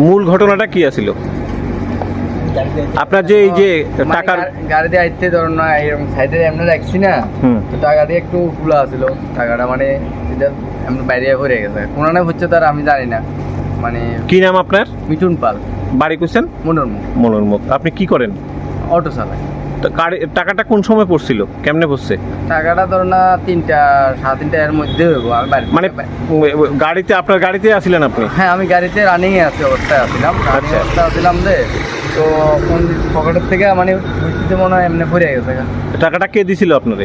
মূল ঘটনাটা কি আছিল? আপনার যে এই যে মানে টাকার গাড়ি দিয়ে আইতে ধরুন না এরকম সাইডে এমনি রাখছি না তো টাকা দিয়ে একটু খোলা আছিল। টাকাটা মানে এটা এমনি বাইরে ভরে গেছে। কোন না হচ্ছে তার আমি জানি না। মানে কি নাম আপনার? মিঠুন পাল। বাড়ি কোশ্চেন মনোরমুখ। মনোরমুখ। আপনি কি করেন? অটো চালায় টাকাটা কোন সময় পড়ছিল? কেমনে পড়ছে? টাকাটা ধরুন না তিনটা সাড়ে তিনটা এর মধ্যে হইব বাড়ি মানে গাড়িতে আপনার গাড়িতে আসিলেন আপনি? হ্যাঁ আমি গাড়িতে রানিং এ আছি অবস্থায় আছিলাম। রানিং আচ্ছা। অবস্থায় আছিলাম যে তো কোন পকেটের থেকে মানে বুঝতে মনে হয় এমনি ভরে গেছে। টাকাটা কে দিছিল আপনারে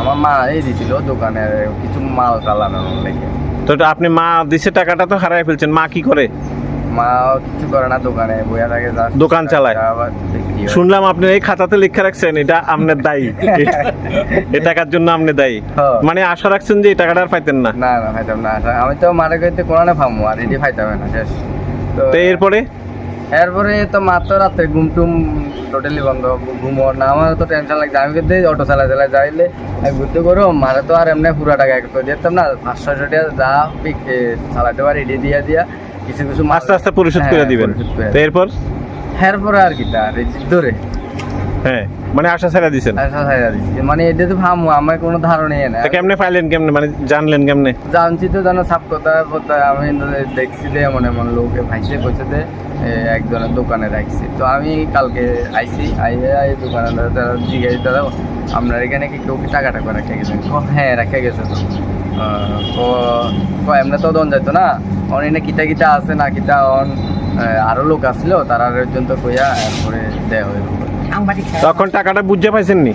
আমার মা এই দিছিল দোকানে কিছু মাল চালানোর লেগে। তো আপনি মা দিছে টাকাটা তো হারাই ফেলছেন মা কি করে? মা কিছু করে না দোকানে বইয়া থাকে দোকান চালায়? শুনলাম আপনি এই খাতাতে লিখে রাখছেন এটা আপনার দায়ী। এই টাকার জন্য আপনি দায়ী। হ্যাঁ। মানে আশা রাখছেন যে এই টাকাটা আর পাইতেন না? না না না আমি তো মারে কইতে কোরআনে ফামু আর এটি না শেষ। তো এরপরে? এরপরে তো মাত্র রাতে ঘুম টুম টোটালি বন্ধ ঘুমো না আমার তো টেনশন লাগছে। আমি কিন্তু অটো চালাই চালাই যাইলে ঘুরতে করো মারে তো আর এমনি পুরা টাকা দিতাম না পাঁচশো টাকা যা চালাতে পারি এটি দিয়া দিয়া। কিছু কিছু আস্তে আস্তে পরিশোধ করে হ্যাঁ, দিবেন। পরিশোধ তো এরপর? এরপরে আর কি তার ধরে। হ্যাঁ মানে আশা ছেড়ে দিছেন? আচ্ছা ছাইড়া দিছি। মানে এটা তো ভাবো আমার কোনো ধারণাই না কেমনে পাইলেন কেমনে মানে জানলেন কেমনে? জানছি তো জানো সাপ কথা আমি দেখছি যে এমন এমন লোকে ভাইসে কইছে যে একজনের দোকানে রাখছি। তো আমি কালকে আইছি আইয়ে এই দোকানে তারা জিজ্ঞাসা দাদা আপনার এখানে কি কেউ কি টাকা টাকা রেখে গেছেন ও, হ্যাঁ রেখে গেছে তো। তো এমনি তো দন যাইতো না। অন এনে কিটা কিটা আছে না কিটা অন আরও লোক আসলো তারা পর্যন্ত কইয়া এরপরে দেয়া হইল। তখন টাকাটা বুঝতে পাইছেন নি।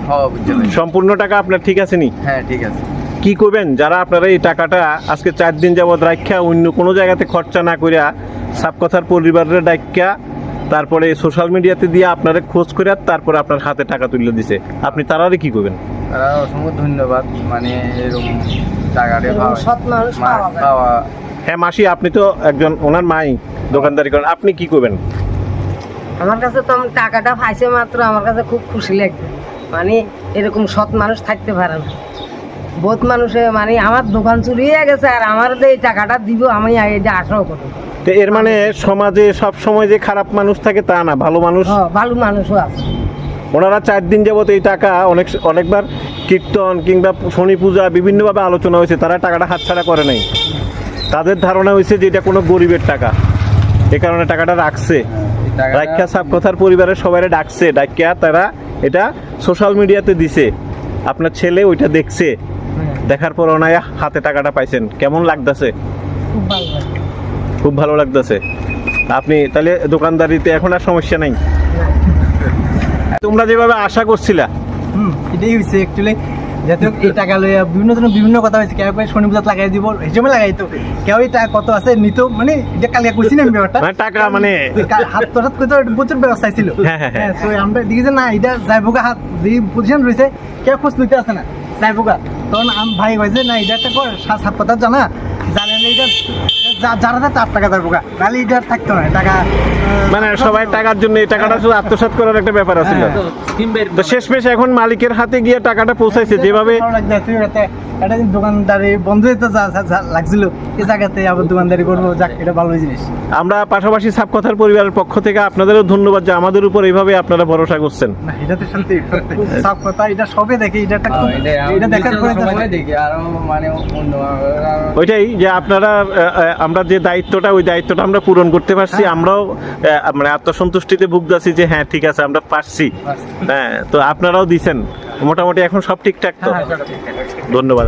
সম্পূর্ণ টাকা আপনার ঠিক আছে নি? হ্যাঁ ঠিক আছে। কি করবেন যারা আপনারা এই টাকাটা আজকে চার দিন যাবৎ রাখা অন্য কোনো জায়গাতে খরচা না করিয়া সাপকথার পরিবারের ডাক্যা তারপরে সোশ্যাল মিডিয়াতে দিয়ে আপনারা খোঁজ করে তারপরে আপনার হাতে টাকা তুলে দিছে। আপনি তারারে কি করবেন? তারা অসংখ্য ধন্যবাদ মানে এরকম টাকাটা পাওয়া- হ্যাঁ মাসি আপনি তো একজন ওনার মাই দোকানদারি করেন। আপনি কি করবেন? আমার কাছে তো টাকাটা পাইছে মাত্র আমার কাছে খুব খুশি লাগবে মানে এরকম সৎ মানুষ থাকতে পারে না। বহুত মানুষে মানে আমার দোকান চুরি হয়ে গেছে আর আমার এই টাকাটা দিব আমি এটা আশাও করি তো এর মানে সমাজে সব সময় যে খারাপ মানুষ থাকে তা না ভালো মানুষ? হ্যাঁ, ভালো মানুষও আছে। ওনারা চার দিন যাবত এই টাকা অনেক অনেকবার কীর্তন কিংবা শনি পূজা বিভিন্নভাবে আলোচনা হয়েছে তারা টাকাটা হাতছাড়া করে নাই। তাদের ধারণা হয়েছে যে এটা কোনো গরিবের টাকা। এ কারণে টাকাটা রাখছে। এই টাকাটা- কথার পরিবারের সবাই ডাকছে ডাকিয়া তারা এটা সোশ্যাল মিডিয়াতে দিছে। আপনার ছেলে ওইটা দেখছে। দেখার পর ওনায় হাতে টাকাটা পাইছেন। কেমন লাগতেছে? খুব ভালো লাগে। লাগতেছে। আপনি তাহলে দোকানদারিতে এখন আর সমস্যা নাই? তোমরা যেভাবে আশা করছিলা। হুম এটাই হয়েছে অ্যাকচুয়ালি যাতে এই টাকা লইয়া বিভিন্ন ধরনের বিভিন্ন কথা হয়েছে কেউ কেউ শনি পূজাত লাগাই দিব হিসেবে লাগাই তো। কেউ এই টাকা কত আছে নিত মানে এটা কইছি না ব্যাপারটা। মানে টাকা মানে হাত তো হাত করতে প্রচুর ব্যবস্থা ছিল হ্যাঁ, হ্যাঁ, হ্যাঁ। তো আমরা দেখি যে না এটা যাইবোগা হাত যে পজিশন রয়েছে কেউ খোঁজ লইতে আসে না। যাইবোগা তখন আম ভাই না এটা একটা সাত কথা জানা। জানেন এটা যারা যা তার টাকা যাইবোগা নাহলে এটা আর থাকতো টাকা মানে সবাই টাকার জন্য এই টাকাটা শুধু আত্মসাৎ করার একটা ব্যাপার আছে। তো শেষমেশ এখন মালিকের হাতে গিয়ে টাকাটা পৌঁছাইছে যেভাবে ভালো লাগছে তুই একটা একটা দিন দোকানদারি বন্ধ হইতে যা যা- যা লাগছিল এই জায়গাতে আবার দোকানদারি করব যাক এটা ভালো জিনিস। আমরা পাশাপাশি সাপকথার পরিবারের পক্ষ থেকে আপনাদেরও ধন্যবাদ যে আমাদের উপর এইভাবে আপনারা ভরসা করছেন। না এটা তো সত্যি সত্যি। কথা এটা সবে দেখি এটা একটা খুব- এটাই, আমি এটা দেখার পরে দেখি আরও মানে অন্য ওইটাই যে আপনারা আহ, আমরা যে দায়িত্বটা ওই দায়িত্বটা আমরা পূরণ করতে পারছি। আমরাও মানে আত্মসন্তুষ্টিতে ভুগতেছি যে হ্যাঁ ঠিক আছে আমরা পারছি। হ্যাঁ তো আপনারাও দিছেন। মোটামুটি এখন সব ঠিকঠাক তো? হ্যাঁ, আছে। ধন্যবাদ।